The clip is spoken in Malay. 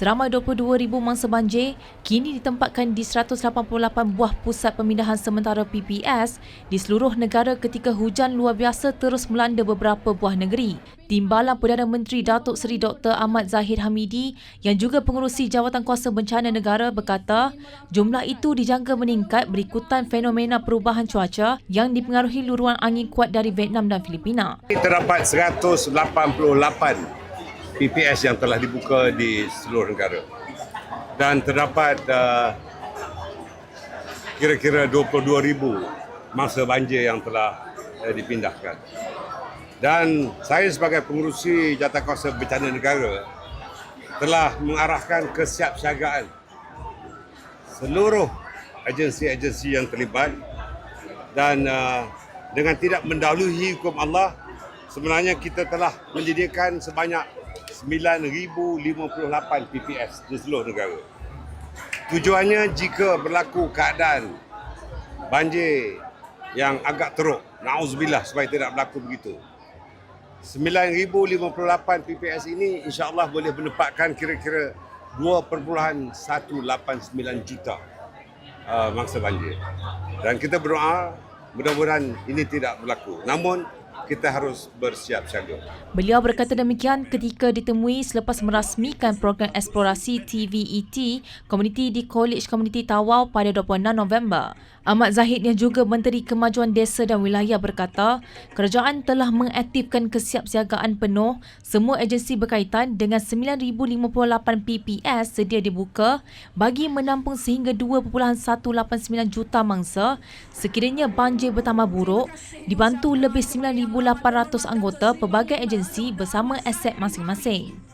Seramai 22,000 mangsa banjir kini ditempatkan di 188 buah pusat pemindahan sementara PPS di seluruh negara ketika hujan luar biasa terus melanda beberapa buah negeri. Timbalan Perdana Menteri Datuk Seri Dr. Ahmad Zahid Hamidi yang juga pengurusi Jawatan Kuasa Bencana Negara berkata jumlah itu dijangka meningkat berikutan fenomena perubahan cuaca yang dipengaruhi luruan angin kuat dari Vietnam dan Filipina. Terdapat 188 PPS yang telah dibuka di seluruh negara. Dan terdapat uh, kira-kira 22,000 mangsa banjir yang telah uh, dipindahkan. Dan saya sebagai pengurusi Jawatankuasa Bencana Negara telah mengarahkan kesiapsiagaan seluruh agensi-agensi yang terlibat dan uh, dengan tidak mendahului hukum Allah sebenarnya kita telah menyediakan sebanyak 9,058 PPS di seluruh negara. Tujuannya jika berlaku keadaan banjir yang agak teruk, na'udzubillah supaya tidak berlaku begitu. 9,058 PPS ini insya-Allah boleh menempatkan kira-kira 2.189 juta uh, mangsa banjir. Dan kita berdoa mudah-mudahan ini tidak berlaku. Namun kita harus bersiap siaga. Beliau berkata demikian ketika ditemui selepas merasmikan program eksplorasi TVET komuniti di College Komuniti Tawau pada 26 November. Ahmad Zahid yang juga Menteri Kemajuan Desa dan Wilayah berkata, kerajaan telah mengaktifkan kesiapsiagaan penuh semua agensi berkaitan dengan 9,058 PPS sedia dibuka bagi menampung sehingga 2.189 juta mangsa sekiranya banjir bertambah buruk dibantu lebih 9,800 anggota pelbagai agensi bersama aset masing-masing.